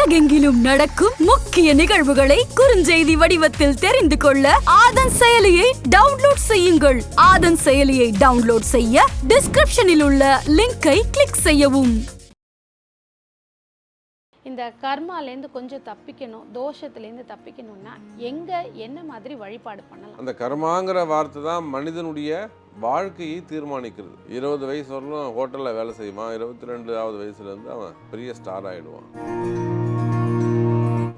உலகெங்கிலும் நடக்கும் முக்கிய நிகழ்வுகளை குறுஞ்செய்தி வடிவத்தில் தெரிந்து கொள்ள ஆதன் செயலியை டவுன்லோட் செய்யுங்கள். ஆதன் செயலியை டவுன்லோட் செய்ய டிஸ்கிரிப்ஷனில் உள்ள லிங்கை கிளிக் செய்யவும். இந்த கர்மாலேருந்து கொஞ்சம் தப்பிக்கணும் தோஷத்துலேருந்து தப்பிக்கணும்னா எங்கே என்ன மாதிரி வழிபாடு பண்ணலாம்? அந்த கர்மாங்கிற வார்த்தை தான் மனிதனுடைய வாழ்க்கையை தீர்மானிக்கிறது. இருபது வயசு வரலும் ஹோட்டலில் வேலை செய்வான் இருபத்தி ரெண்டாவது வயசுலேருந்து அவன் பெரிய ஸ்டார் ஆகிடுவான்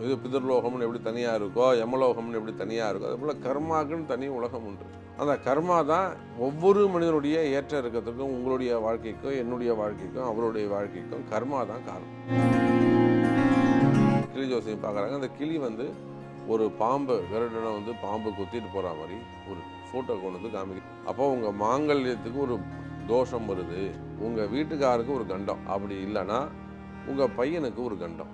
இது பிதர்லோகம்னு எப்படி தனியாக இருக்கோ யமலோகம்னு எப்படி தனியாக இருக்கோ அது போல் கர்மாக்குன்னு தனி உலகம் உண்டு. அந்த கர்மா தான் ஒவ்வொரு மனிதனுடைய ஏற்ற இருக்கிறதுக்கும் உங்களுடைய வாழ்க்கைக்கும் என்னுடைய வாழ்க்கைக்கும் அவருடைய வாழ்க்கைக்கும் கர்மா தான் காரணம். கிளி ஜோசியம் பார்க்குறாங்க. அந்த கிளி வந்து ஒரு பாம்பு கருடனை வந்து பாம்பு குத்திட்டு போகிற மாதிரி ஒரு ஃபோட்டோ கொண்டு வந்து காமிக்கு அப்போ உங்கள் மாங்கல்யத்துக்கு ஒரு தோஷம் வருது. உங்கள் வீட்டுக்காருக்கு ஒரு கண்டம். அப்படி இல்லைன்னா உங்கள் பையனுக்கு ஒரு கண்டம்.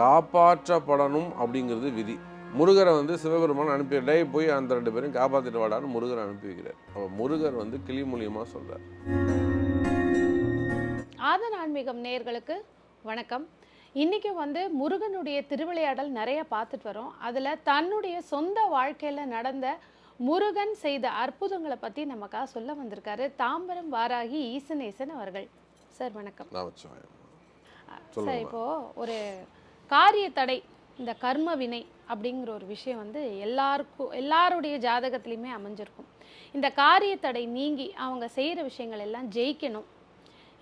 காப்பாற்றப்படணும் அப்படிங்கிறது விதி. முருகரை வந்து சிவபெருமான் அனுப்பி டேய் போய் அந்த ரெண்டு பேரும் காப்பாற்றிட்டு வாடான்னு முருகரை அனுப்பி வைக்கிறார். அப்போ முருகர் வந்து கிளி மூலியமாக சொல்கிறார் ஆதன் ஆன்மீகம் நேயர்களுக்கு வணக்கம். இன்றைக்கி வந்து முருகனுடைய திருவிளையாடல் நிறைய பார்த்துட்டு வரோம். அதில் தன்னுடைய சொந்த வாழ்க்கையில் நடந்த முருகன் செய்த அற்புதங்களை பற்றி நமக்காக சொல்ல வந்திருக்காரு தாம்பரம் வாராகி ஈசனேசன் அவர்கள். சார் வணக்கம். சார் சொல்லுங்க இப்போ ஒரு காரிய தடை இந்த கர்ம வினை அப்படிங்கிற ஒரு விஷயம் வந்து எல்லாருக்கும் எல்லாருடைய ஜாதகத்துலேயுமே அமைஞ்சிருக்கும். இந்த காரிய தடை நீங்கி அவங்க செய்கிற விஷயங்கள் எல்லாம் ஜெயிக்கணும்.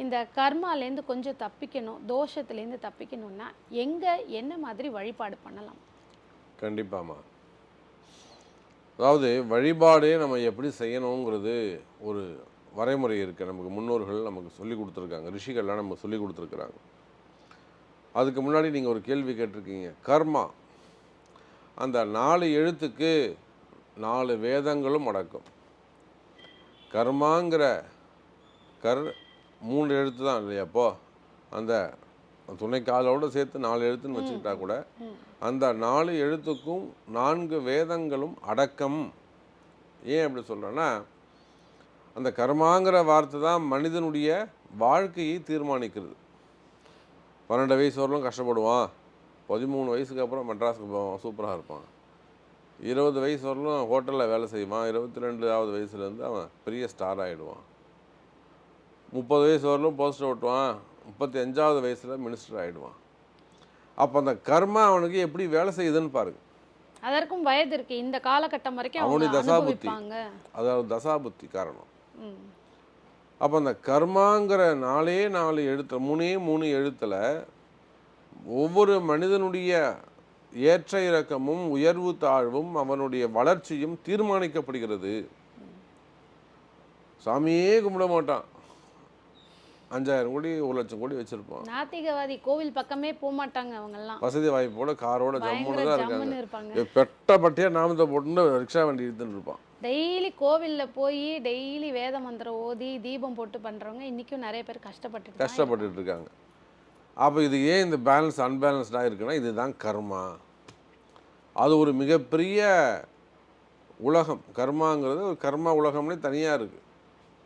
இந்த கர்மாலேருந்து கொஞ்சம் தப்பிக்கணும் தோஷத்துலேருந்து தப்பிக்கணும்னா எங்கே என்ன மாதிரி வழிபாடு பண்ணலாம்? கண்டிப்பாம்மா. அதாவது வழிபாடே நம்ம எப்படி செய்யணுங்கிறது ஒரு வரைமுறை இருக்குது நமக்கு முன்னோர்கள் நமக்கு சொல்லி கொடுத்துருக்காங்க ரிஷிகள்லாம் நமக்கு சொல்லி கொடுத்துருக்குறாங்க. அதுக்கு முன்னாடி நீங்கள் ஒரு கேள்வி கேட்டிருக்கீங்க. கர்மா. அந்த நாலு எழுத்துக்கு நாலு வேதங்களும் அடக்கும். கர்மாங்கிற கர் மூன்று எழுத்து தான் இல்லையா அப்போ? அந்த துணைக்காலோடு சேர்த்து நாலு எழுத்துன்னு வச்சுக்கிட்டா கூட அந்த நாலு எழுத்துக்கும் நான்கு வேதங்களும் அடக்கம். ஏன் அப்படி சொல்கிறேன்னா அந்த கர்மாங்கிற வார்த்தை தான் மனிதனுடைய வாழ்க்கையை தீர்மானிக்கிறது. பன்னெண்டு வயசு வரலும் கஷ்டப்படுவான். பதிமூணு வயசுக்கு அப்புறம் மெட்ராஸுக்கு போவான். சூப்பராக இருப்பான். இருபது வயசு வரலும் ஹோட்டலில் வேலை செய்வான். இருபத்தி ரெண்டாவது வயசுலேருந்து அவன் பெரிய ஸ்டார் ஆகிடுவான் முப்பது வயசு வரலும் போஸ்டர் ஓட்டுவான். முப்பத்தி அஞ்சாவது வயசில் மினிஸ்டர் ஆகிடுவான் அப்போ அந்த கர்மா அவனுக்கு எப்படி வேலை செய்யுதுன்னு பாருங்க. அதற்கும் வயது இருக்கு. இந்த காலகட்டம் வரைக்கும் அவனுடைய தசாபுத்தி. அதாவது தசாபுத்தி காரணம். அப்போ அந்த கர்மாங்கிற நாலே நாலு எழுத்து மூணே மூணு எழுத்தில் ஒவ்வொரு மனிதனுடைய ஏற்ற இறக்கமும் உயர்வு தாழ்வும் அவனுடைய வளர்ச்சியும் தீர்மானிக்கப்படுகிறது. சாமியே கும்பிட மாட்டான். அஞ்சாயிரம் கோடி ஒரு லட்சம் கோடி வச்சிருப்பான். நாத்திகவாதி கோவில் பக்கமே போக மாட்டாங்க அவங்கெல்லாம். வசதி வாய்ப்போட காரோட ஜம்முன்னு தான் இருக்காங்க. பெட்ட பட்டியாக நாமத்தை போட்டுன்னு ரிக்ஷா வண்டி இழுத்துன்னு இருப்பான். டெய்லி கோவிலில் போய் டெய்லி வேத மந்திரம் ஓதி தீபம் போட்டு பண்ணுறவங்க இன்றைக்கும் நிறைய பேர் கஷ்டப்பட்டு கஷ்டப்பட்டுட்டு இருக்காங்க. அப்போ இது ஏன் இந்த பேலன்ஸ் அன்பேலன்ஸ்டாக இருக்குன்னா இதுதான் கர்மா. அது ஒரு மிகப்பெரிய உலகம். கர்மாங்கிறது ஒரு கர்மா உலகம்னே தனியாக இருக்குது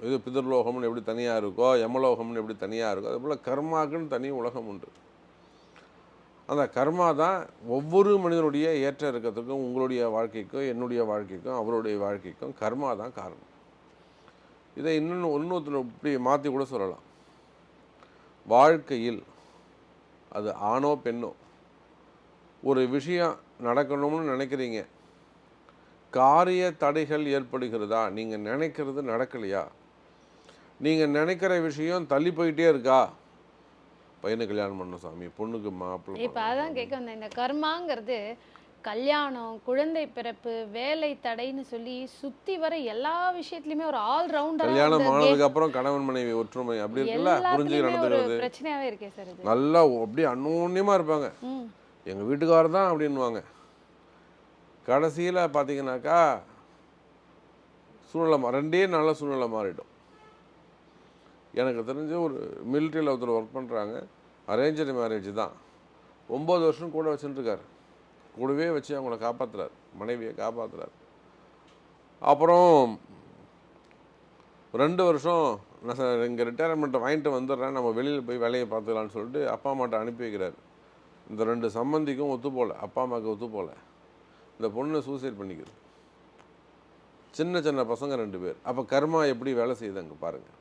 இது பிதர்லோகம்னு எப்படி தனியாக இருக்கோ யமலோகம்னு எப்படி தனியாக இருக்கோ அதுபோல் கர்மாக்குன்னு தனி உலகம் உண்டு. அந்த கர்மா தான் ஒவ்வொரு மனிதனுடைய ஏற்ற இறக்கத்துக்கும் உங்களுடைய வாழ்க்கைக்கும் என்னுடைய வாழ்க்கைக்கும் அவருடைய வாழ்க்கைக்கும் கர்மா தான் காரணம். இதை இன்னொன்று இன்னொருத்தர் இப்படி மாற்றி கூட சொல்லலாம். வாழ்க்கையில் அது ஆணோ பெண்ணோ ஒரு விஷயம் நடக்கணும்னு நினைக்கிறீங்க. காரிய தடைகள் ஏற்படுகிறதா? நீங்கள் நினைக்கிறது நடக்கலையா? நீங்கள் நினைக்கிற விஷயம் தள்ளி போயிட்டே இருக்கா? பையனுக்கு கல்யாணம் பண்ணணும் சாமி பொண்ணுக்கு மாப்பிள்ளை இப்போ அதான் கேட்க வந்தேன். இந்த கர்மாங்கிறது கல்யாணம் குழந்தை பிறப்பு வேலை தடைன்னு சொல்லி சுத்தி வர எல்லா விஷயத்துலயுமே ஒரு ஆல் கல்யாணம் ரவுண்டர் ஆனதுக்கு அப்புறம் கணவன் மனைவி ஒற்றுமை அப்படி இருக்குல்ல? புரிஞ்சு நடந்துக்கிறது. பிரச்சனையாவே இருக்கே சார் இது. நல்லா அப்படியே அந்யோன்யமாக இருப்பாங்க. ம். எங்கள் வீட்டுக்காரர் தான் அப்படின்வாங்க கடைசியில் பார்த்தீங்கன்னாக்கா சூழ்நிலை ரெண்டே நாளில் சூழ்நிலை மாறிடும் எனக்கு தெரிஞ்சு ஒரு மிலிட்ரியில் ஒருத்தர் ஒர்க் பண்ணுறாங்க அரேஞ்சர் மேரேஜ் தான். ஒம்பது வருஷம் கூட வச்சுட்டுருக்காரு கூடவே வச்சு அவங்கள காப்பாற்றுறாரு மனைவியை காப்பாற்றுறாரு அப்புறம் ரெண்டு வருஷம் நான் சார் இங்கே ரிட்டையர்மெண்ட்டை வாங்கிட்டு வந்துடுறேன். நம்ம வெளியில் போய் வேலையை பார்த்துக்கலான்னு சொல்லிட்டு அப்பா அம்மாட்ட அனுப்பி வைக்கிறாரு. இந்த ரெண்டு சம்மந்திக்கும் ஒத்து போகல. அப்பா அம்மாவுக்கு ஒத்து போகல. இந்த பொண்ணு சூசைட் பண்ணிக்குது. சின்ன சின்ன பசங்க ரெண்டு பேர். அப்போ கர்மா எப்படி வேலை செய்யுது அங்கே பாருங்கள்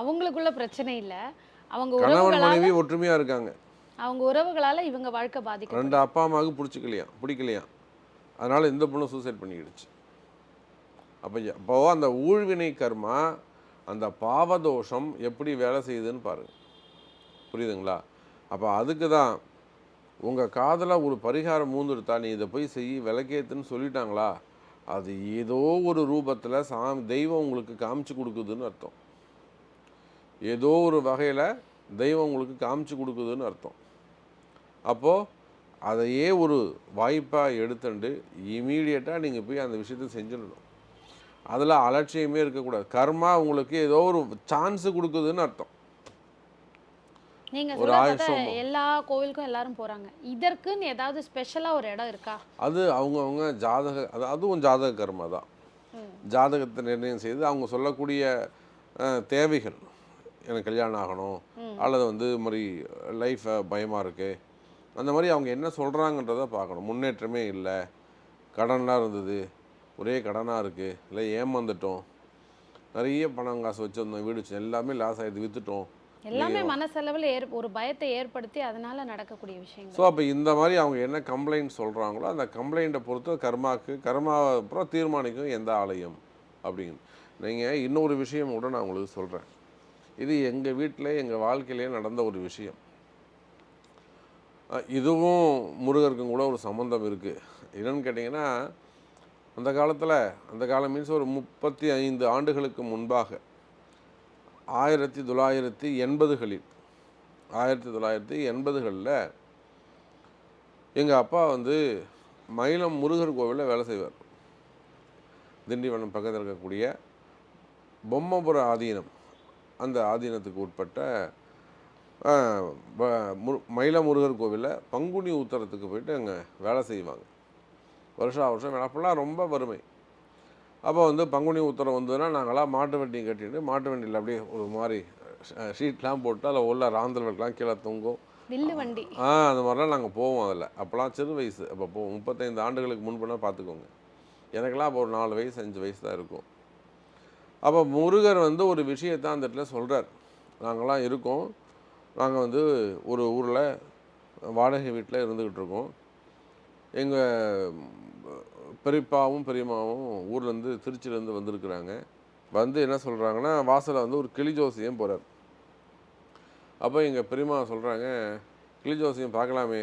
அவங்களுக்குள்ள பிரச்சனை இல்லை. அவங்க கணவன் மனைவி ஒற்றுமையாக இருக்காங்க. அவங்க உறவுகளால இவங்க வாழ்க்கை பாதிக்கும் ரெண்டு அப்பா அம்மாவுக்கு பிடிச்சிக்கலையாம் பிடிக்கலையாம் அதனால் இந்த பொண்ணு சூசைட் பண்ணிக்கிடுச்சு. அப்போ அப்போ அந்த ஊழ்வினை கர்மா அந்த பாவதோஷம் எப்படி வேலை செய்யுதுன்னு பாருங்க. புரியுதுங்களா? அப்போ அதுக்கு தான் உங்கள் காதில் ஒரு பரிகாரம் மூந்துடுத்தா நீ இதை போய் செய் விளக்கேத்துன்னு சொல்லிட்டாங்களா? அது ஏதோ ஒரு ரூபத்தில் சாமி தெய்வம் உங்களுக்கு காமிச்சு கொடுக்குதுன்னு அர்த்தம். ஏதோ ஒரு வகையில் தெய்வம் உங்களுக்கு காமிச்சு கொடுக்குதுன்னு அர்த்தம். அப்போது அதையே ஒரு வாய்ப்பாக எடுத்துண்டு இமீடியட்டாக நீங்கள் போய் அந்த விஷயத்தை செஞ்சிடணும். அதில் அலட்சியமே இருக்கக்கூடாது. கர்மா உங்களுக்கு ஏதோ ஒரு சான்ஸ் கொடுக்குதுன்னு அர்த்தம். நீங்க ஒரு சொல்ல ஆயுசம் பார்த்தா எல்லா கோவிலுக்கும் எல்லாரும் போறாங்க. இதற்குன்னு ஏதாவது ஸ்பெஷலா ஒரு இடம் இருக்கா? அது அவங்கவுங்க ஜாதக அது அதுவும் ஜாதக கர்மா தான். ஜாதகத்தை நிர்ணயம் செய்து அவங்க சொல்லக்கூடிய தேவைகள். எனக்கு கல்யாணம் ஆகணும். அல்லது வந்து இது மாதிரி லைஃப் பயமாக இருக்குது அந்த மாதிரி அவங்க என்ன சொல்கிறாங்கன்றத பார்க்கணும். முன்னேற்றமே இல்லை. கடன்லாம் இருந்தது. ஒரே கடனாக இருக்குது இல்லை ஏமாந்துட்டோம். நிறைய பணம் காசு வச்சுருந்தோம். வீடு வச்சு எல்லாமே லாஸ் ஆகிடுது விற்றுட்டோம் எல்லாமே மனசளவில் ஏற் ஒரு பயத்தை ஏற்படுத்தி அதனால நடக்கக்கூடிய விஷயங்கள். ஸோ அப்போ இந்த மாதிரி அவங்க என்ன கம்ப்ளைண்ட் சொல்கிறாங்களோ அந்த கம்ப்ளைண்ட்டை பொறுத்து கர்மாக்கு கர்மாவை அப்புறம் தீர்மானிக்கும் எந்த ஆலயம் அப்படின்னு. நீங்கள் இன்னொரு விஷயம் கூட நான் உங்களுக்கு சொல்கிறேன் இது எங்கள் வீட்டில் எங்கள் வாழ்க்கையிலே நடந்த ஒரு விஷயம். இதுவும் முருகருக்கும் கூட ஒரு சம்மந்தம் இருக்குது என்னென்னு கேட்டிங்கன்னா அந்த காலத்தில் அந்த காலம் மீன்ஸ் ஒரு முப்பத்தி ஐந்து ஆண்டுகளுக்கு முன்பாக ஆயிரத்தி தொள்ளாயிரத்தி எண்பதுகளில் ஆயிரத்தி தொள்ளாயிரத்தி எண்பதுகளில் எங்கள் அப்பா வந்து மயிலம் முருகர் கோவிலில் வேலை செய்வார். திண்டிவனம் பக்கத்தில் இருக்கக்கூடிய பொம்மபுர ஆதீனம். அந்த ஆதீனத்துக்கு உட்பட்ட மயில முருகர் கோவிலில் பங்குனி உத்தரத்துக்கு போயிட்டு அங்கே வேலை செய்வாங்க. வருஷா வருஷம் வேலை அப்போல்லாம் ரொம்ப வறுமை. அப்போ வந்து பங்குனி உத்தரம் வந்ததுன்னா நாங்களாம் மாட்டு வண்டி கட்டிட்டு மாட்டு வண்டியில் அப்படியே ஒரு மாதிரி ஷீட்லாம் போட்டு அதில் உள்ள ராந்தல் வெட்டலாம் கீழே தொங்கும். வில்லு வண்டி. ஆ அந்த மாதிரிலாம் நாங்கள் போவோம் அதில். அப்போல்லாம் சிறு வயசு. அப்போ போவோம் முப்பத்தைந்து ஆண்டுகளுக்கு முன்புனா பார்த்துக்கோங்க. எனக்கெல்லாம் அப்போ ஒரு நாலு வயசு அஞ்சு வயசு தான் இருக்கும். அப்போ முருகர் வந்து ஒரு விஷயத்தை அந்த இடத்துல சொல்கிறார் நாங்களாம் இருக்கோம். நாங்கள் வந்து ஒரு ஊரில் வாடகை வீட்டில் இருந்துக்கிட்டு இருக்கோம். எங்கள் பெரியப்பாவும் பெரியம்மாவும் ஊர்லேருந்து திருச்சியிலேருந்து வந்திருக்கிறாங்க. வந்து என்ன சொல்கிறாங்கன்னா வாசலில் வந்து ஒரு கிளி ஜோசியம் போகிறார் அப்போ எங்கள் பெரியம்மா சொல்கிறாங்க கிளி ஜோசியம் பார்க்கலாமே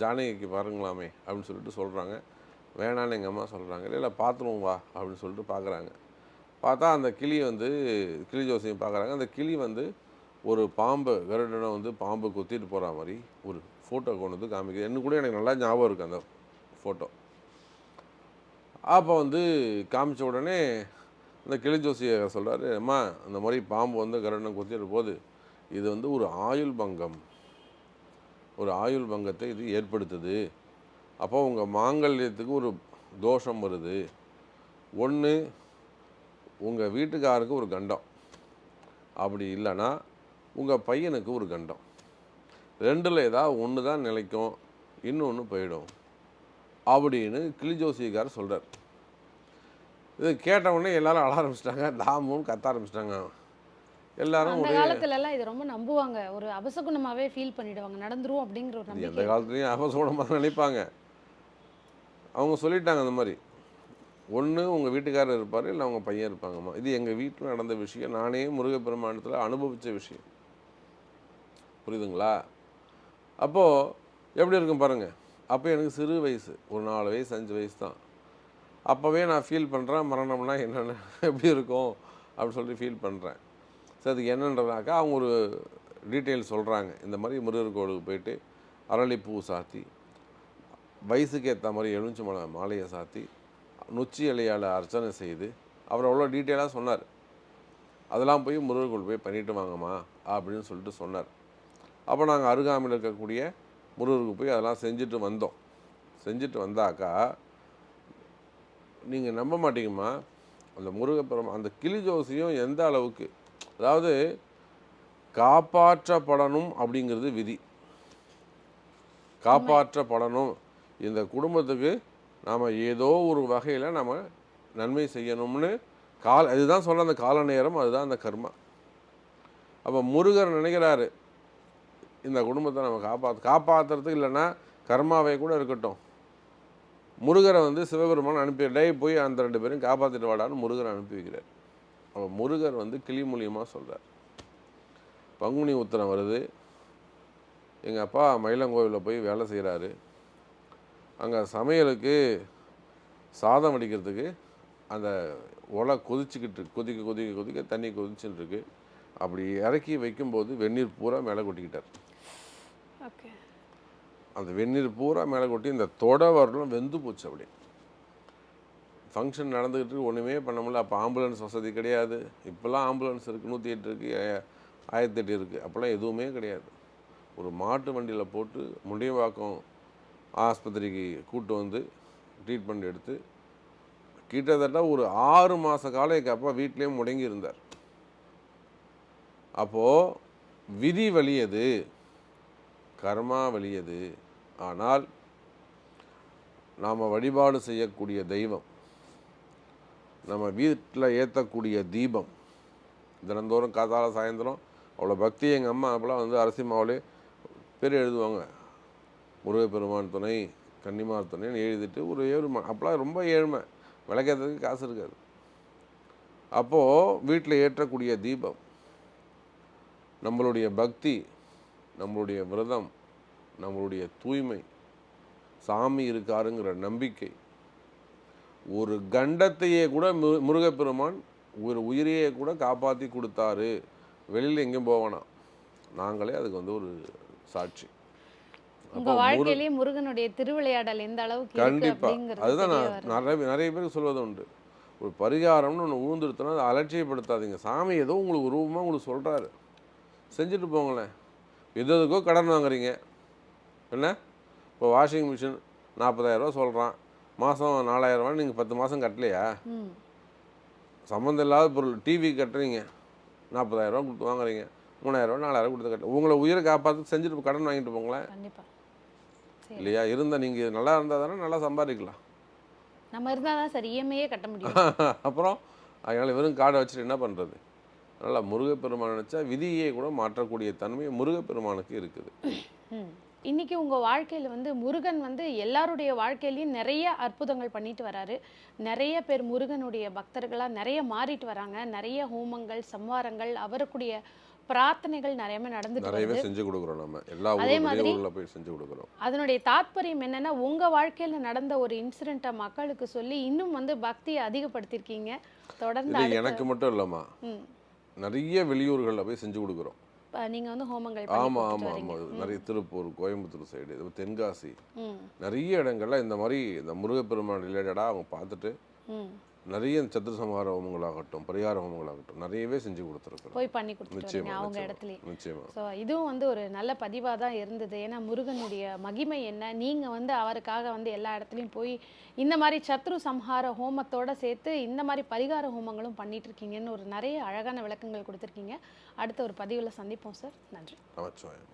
ஜானகிக்கு பாருங்களாமே அப்படின்னு சொல்லிட்டு சொல்கிறாங்க வேணான்னு எங்கள் அம்மா சொல்கிறாங்க இல்லை இல்லை பார்த்துருவோம் வா அப்படின்னு சொல்லிட்டு பார்க்குறாங்க பார்த்தா அந்த கிளி வந்து கிளி ஜோசியம் பார்க்குறாங்க. அந்த கிளி வந்து ஒரு பாம்பு கருடனை வந்து பாம்பு கொத்திட்டு போகிற மாதிரி ஒரு ஃபோட்டோ கொண்டு வந்து காமிக்குது. இன்னும் கூட எனக்கு நல்லா ஞாபகம் இருக்குது அந்த ஃபோட்டோ அப்போ வந்து காமிச்ச உடனே அந்த கிளி ஜோசியர் சொல்கிறாரு அம்மா அந்த மாதிரி பாம்பு வந்து கருடனை கொத்திட்டு போகுது. இது வந்து ஒரு ஆயுள் பங்கம். ஒரு ஆயுள் பங்கத்தை இது ஏற்படுத்துது. அப்போ உங்கள் மாங்கல்யத்துக்கு ஒரு தோஷம் வருது. ஒன்று உங்கள் வீட்டுக்காருக்கு ஒரு கண்டம். அப்படி இல்லைன்னா உங்கள் பையனுக்கு ஒரு கண்டம். ரெண்டில் ஏதாவது ஒன்று தான் நிலைக்கும் இன்னொன்று போயிடும். அப்படின்னு கிளி ஜோசியக்கார் சொல்கிறார் இது கேட்ட உடனே எல்லாரும் அழ ஆரம்பிச்சிட்டாங்க. தாமும் கத்த ஆரம்பிச்சிட்டாங்க. எல்லாரும் அந்த ஒரே காலத்துல எல்லாம் இது ரொம்ப நம்புவாங்க. ஒரு அபசகுணமாவே ஃபீல் பண்ணிடுவாங்க. நடந்துரும் அப்படிங்கிற ஒரு எந்த நம்பிக்கை. காலத்துலேயும் அவசோடமாக நினைப்பாங்க. அவங்க சொல்லிட்டாங்க அந்த மாதிரி. ஒன்று உங்கள் வீட்டுக்காரர் இருப்பார் இல்லை அவங்க பையன் இருப்பாங்கம்மா. இது எங்கள் வீட்டில் நடந்த விஷயம். நானே முருகப்பெருமானத்தில் அனுபவித்த விஷயம். புரியுதுங்களா? அப்போது எப்படி இருக்கும் பாருங்கள் அப்போ எனக்கு சிறு வயசு. ஒரு நாலு வயசு அஞ்சு வயசு தான். அப்போவே நான் ஃபீல் பண்ணுறேன் மரணம்னா என்னென்ன. எப்படி இருக்கும்? அப்படின்னு சொல்லிட்டு ஃபீல் பண்ணுறேன் சரி அதுக்கு என்னன்றதாக்கா அவங்க ஒரு டீட்டெயில் சொல்கிறாங்க இந்த மாதிரி முருகர் கோவிலுக்கு போயிட்டு அரளிப்பூ சாத்தி வயசுக்கு ஏற்ற மாதிரி எலுமிச்சை மலை மாலையை சாத்தி நொச்சி இலையால் அர்ச்சனை செய்து அவர் அவ்வளோ டீட்டெயிலாக சொன்னார். அதெல்லாம் போய் முருகர் கோவில் போய் பண்ணிட்டு வாங்கம்மா அப்படின்னு சொல்லிட்டு சொன்னார். அப்போ நாங்கள் அருகாமையில் இருக்கக்கூடிய முருகருக்கு போய் அதெல்லாம் செஞ்சுட்டு வந்தோம். செஞ்சுட்டு வந்தாக்கா நீங்கள் நம்ப மாட்டீங்கம்மா. அந்த முருகப்பெருமா அந்த கிளி ஜோசியம் எந்த அளவுக்கு? அதாவது காப்பாற்றப்படணும் அப்படிங்கிறது விதி. காப்பாற்றப்படணும். இந்த குடும்பத்துக்கு நாம் ஏதோ ஒரு வகையில் நம்ம நன்மை செய்யணும்னு கால் இதுதான் சொல்ற அந்த கால நேரம் அதுதான் அந்த கர்மா. அப்போ முருகர் நினைக்கிறாரு இந்த குடும்பத்தை நம்ம காப்பாற்ற காப்பாற்றுறதுக்கு இல்லைன்னா கர்மாவை கூட இருக்கட்டும். முருகரை வந்து சிவபெருமான் அனுப்பி டே போய் அந்த ரெண்டு பேரும் காப்பாற்றிட்டு வாடான்னு முருகரை அனுப்பி வைக்கிறார். அப்போ முருகர் வந்து கிளி மூலியமாக சொல்கிறார் பங்குனி உத்திரம் வருது. எங்கள் அப்பா மயிலங்கோவிலில் போய் வேலை செய்கிறாரு அங்கே சமையலுக்கு சாதம் வடிக்கிறதுக்கு அந்த ஒலை கொதிச்சுக்கிட்டு. கொதிக்க கொதிக்க கொதிக்க தண்ணி கொதிச்சுட்டு இருக்கு. அப்படி இறக்கி வைக்கும்போது வெந்நீர் பூரா மேலே கொட்டிக்கிட்டார். ஓகே. அந்த வெந்நீர் பூரா மேலே கொட்டி இந்த தொட வரலும் வெந்து போச்சு அப்படி ஃபங்க்ஷன் நடந்துக்கிட்டு ஒன்றுமே பண்ண முடியல. அப்போ ஆம்புலன்ஸ் வசதி கிடையாது. இப்போல்லாம் ஆம்புலன்ஸ் இருக்குது நூற்றி எட்டு இருக்குது ஆயிரத்தி எட்டு இருக்குது அப்போல்லாம் எதுவுமே கிடையாது. ஒரு மாட்டு வண்டியில் போட்டு முண்டியவாக்கம் ஆஸ்பத்திரிக்கு கூட்டு வந்து ட்ரீட்மெண்ட் எடுத்து கிட்டத்தட்ட ஒரு ஆறு மாத காலம் எங்கள் அப்பா வீட்டிலேயே முடங்கி இருந்தார். அப்போது விதி வலியது கர்மா வலியது. ஆனால் நாம் வழிபாடு செய்யக்கூடிய தெய்வம் நம்ம வீட்டில் ஏற்றக்கூடிய தீபம் தினந்தோறும் காத்தால சாயந்தரம் அவ்வளோ பக்தி எங்கள் அம்மா அப்போலாம் வந்து அரிசி மாவுலே பேர் எழுதுவாங்க. முருகப்பெருமான் துணை கன்னிமார் துணைன்னு எழுதிட்டு ஒரு ஏழ்மை அப்போலாம் ரொம்ப ஏழ்மை. விளக்கேற்றதுக்கு காசு இருக்காது. அப்போது வீட்டில் ஏற்றக்கூடிய தீபம் நம்மளுடைய பக்தி நம்மளுடைய விரதம் நம்மளுடைய தூய்மை சாமி இருக்காருங்கிற நம்பிக்கை ஒரு கண்டத்தையே கூட மு முருகப்பெருமான் ஒரு உயிரையே கூட காப்பாற்றி கொடுத்தாரு. வெளியில் எங்கேயும் போவானா நாங்களே அதுக்கு வந்து ஒரு சாட்சி. உங்க வாழ்க்கையிலேயே முருகனுடைய திருவிளையாடல் எந்த அளவுக்கு கண்டிப்பா. அதுதான் நான். நிறைய நிறைய பேருக்கு சொல்வது உண்டு. ஒரு பரிகாரம்னு ஒன்று ஊழ்ந்துருத்தோன்னா அதை அலட்சியப்படுத்தாதீங்க. சாமி ஏதோ உங்களுக்கு ரூபமாக உங்களுக்கு சொல்கிறாரு செஞ்சுட்டு போங்களேன். எது எதுக்கோ கடன் வாங்குறீங்க. என்ன? இப்போ வாஷிங் மிஷின் நாற்பதாயிரரூவா சொல்கிறான் மாதம் நாலாயிரரூவா நீங்கள் பத்து மாதம் கட்டலையா? சம்மந்தம் இல்லாத பொருள் டிவி கட்டுறீங்க. நாற்பதாயிரரூவா கொடுத்து வாங்குறீங்க. மூணாயிரரூவா நாலாயிரம் கொடுத்து கட்ட உங்களை உயிரை காப்பாற்றி செஞ்சுட்டு கடன் வாங்கிட்டு போங்களேன். இல்லையா? இருந்தால் நீங்கள் நல்லா இருந்தால் தானே நல்லா சம்பாதிக்கலாம். நம்ம இருந்தா தான் சார் இஎம்ஐயே கட்ட முடியும். அப்புறம் அதனால் வெறும் கார்டை வச்சுட்டு என்ன பண்ணுறது அதனால் முருகப்பெருமான் நினச்சா விதியை கூட மாற்றக்கூடிய தன்மை முருகப்பெருமானுக்கு இருக்குது. ம். இன்னைக்கு உங்க வாழ்க்கையில வந்து முருகன் வந்து எல்லாருடைய வாழ்க்கையிலயும் நிறைய அற்புதங்கள் பண்ணிட்டு வராரு. நிறைய பேர் முருகனுடைய பக்தர்களா நிறைய மாறிட்டு வராங்க. நிறைய ஹோமங்கள் சம்வாரங்கள் அவருக்குடைய பிரார்த்தனைகள் நிறையவே நடந்துட்டு நிறையவே செஞ்சு கொடுக்குறோம் நம்ம. எல்லா அதே மாதிரி- போய் செஞ்சு கொடுக்குறோம். அதனுடைய தாத்பரியம் என்னன்னா உங்க வாழ்க்கையில நடந்த ஒரு இன்சிடென்ட்டை மக்களுக்கு சொல்லி இன்னும் வந்து பக்தியை அதிகப்படுத்தியிருக்கீங்க. தொடர்ந்து எனக்கு மட்டும் இல்லைம்மா. நிறைய வெளியூர்களில் போய் செஞ்சு கொடுக்குறோம். நீங்க வந்து ஹோமங்கள் ஆமாம் வரீங்க. ஆமாம் நிறைய திருப்பூர் கோயம்புத்தூர் சைடு இது தென்காசி. நிறைய இடங்கள்ல இந்த மாதிரி இந்த முருகப்பெருமான் ரிலேட்டடாக அவங்க பார்த்துட்டு நிறைய இந்த சத்துரு சம்ஹார ஹோமங்களாகட்டும் பரிகார ஹோமங்களாகட்டும் நிறையவே செஞ்சு கொடுத்துருக்குறோம். போய் பண்ணி நிச்சயமா அவங்க இடத்துலயே. நிச்சயமா. ஸோ இதுவும் வந்து ஒரு நல்ல பதிவாக தான் இருந்தது. ஏன்னா முருகனுடைய மகிமை என்ன? நீங்கள் வந்து அவருக்காக வந்து எல்லா இடத்துலையும் போய் இந்த மாதிரி சத்ரு சம்ஹார ஹோமத்தோட சேர்த்து இந்த மாதிரி பரிகார ஹோமங்களும் பண்ணிட்டு இருக்கீங்கன்னு ஒரு நிறைய அழகான விளக்கங்கள் கொடுத்துருக்கீங்க. அடுத்த ஒரு பதிவில் சந்திப்போம் சார் நன்றி. நமச்சிவாயம்.